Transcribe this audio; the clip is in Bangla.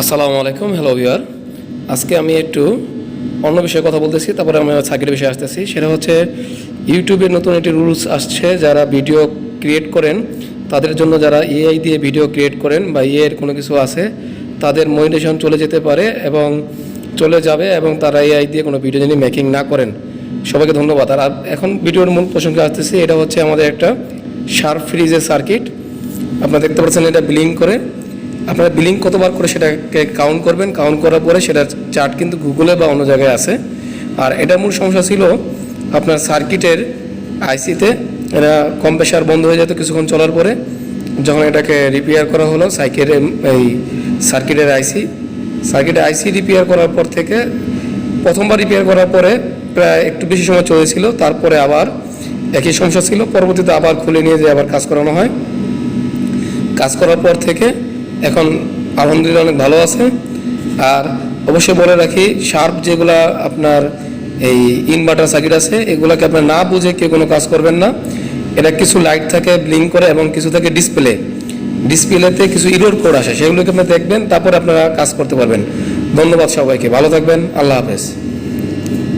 আসসালামু আলাইকুম হ্যালো ভিউয়ার আজকে আমি একটু অন্য বিষয়ে কথা বলতেছি, তারপরে আমি সার্কিটের বিষয়ে আসতেছি। সেটা হচ্ছে ইউটিউবের নতুন একটি রুলস আসছে, যারা ভিডিও ক্রিয়েট করেন, তাদের জন্য যারা এআই দিয়ে ভিডিও ক্রিয়েট করেন বা এর কোনো কিছু আছে, তাদের মনিটেশন চলে যেতে পারে এবং চলে যাবে এবং তারা এআই দিয়ে কোনো ভিডিও যিনি মেকিং না করেন। সবাইকে ধন্যবাদ। আর এখন ভিডিওর মূল প্রসঙ্গে আসতেছি, এটা হচ্ছে আমাদের একটা শার্প ফ্রিজের সার্কিট আপনারা দেখতে পাচ্ছেন, এটা বিলিং করে। আপনারা বিলিং কতবার করে সেটাকে কাউন্ট করবেন? কাউন্ট করার পরে সেটার চার্ট কিন্তু গুগলে বা অন্য জায়গায় আছে। আর এটার মূল সমস্যা ছিল আপনার সার্কিটের আইসিতে এটা কম্প্রেসার বন্ধ হয়ে যেত কিছুক্ষণ চলার পরে। যখন এটাকে রিপেয়ার করা হলো সাইকেলের এই সার্কিটের আইসি সার্কিটের আইসি রিপেয়ার করার পর থেকে প্রথমবার রিপেয়ার করার পরে প্রায় একটু বেশি সময় চলেছিল, তারপরে আবার একই সমস্যা ছিল। পরবর্তীতে আবার খুলে নিয়ে যেয়ে আবার কাজ করানো হয়। কাজ করার পর থেকে এখন আলহামদুলিল্লাহ অনেক ভালো আছে। আর অবশ্যই বলে রাখি শার্প যেগুলা আপনার এই ইনভার্টার সার্কিট আছে, এগুলোকে আপনার না বুঝে কেউ কোনো কাজ করবেন না। এটা কিছু লাইট থাকে ব্লিঙ্ক করে এবং কিছু থাকে ডিসপ্লে ডিসপ্লেতে কিছু ইরোর কোড আসে, সেগুলোকে আপনি দেখবেন, তারপর আপনারা কাজ করতে পারবেন। ধন্যবাদ সবাইকে, ভালো থাকবেন, আল্লাহ হাফেজ।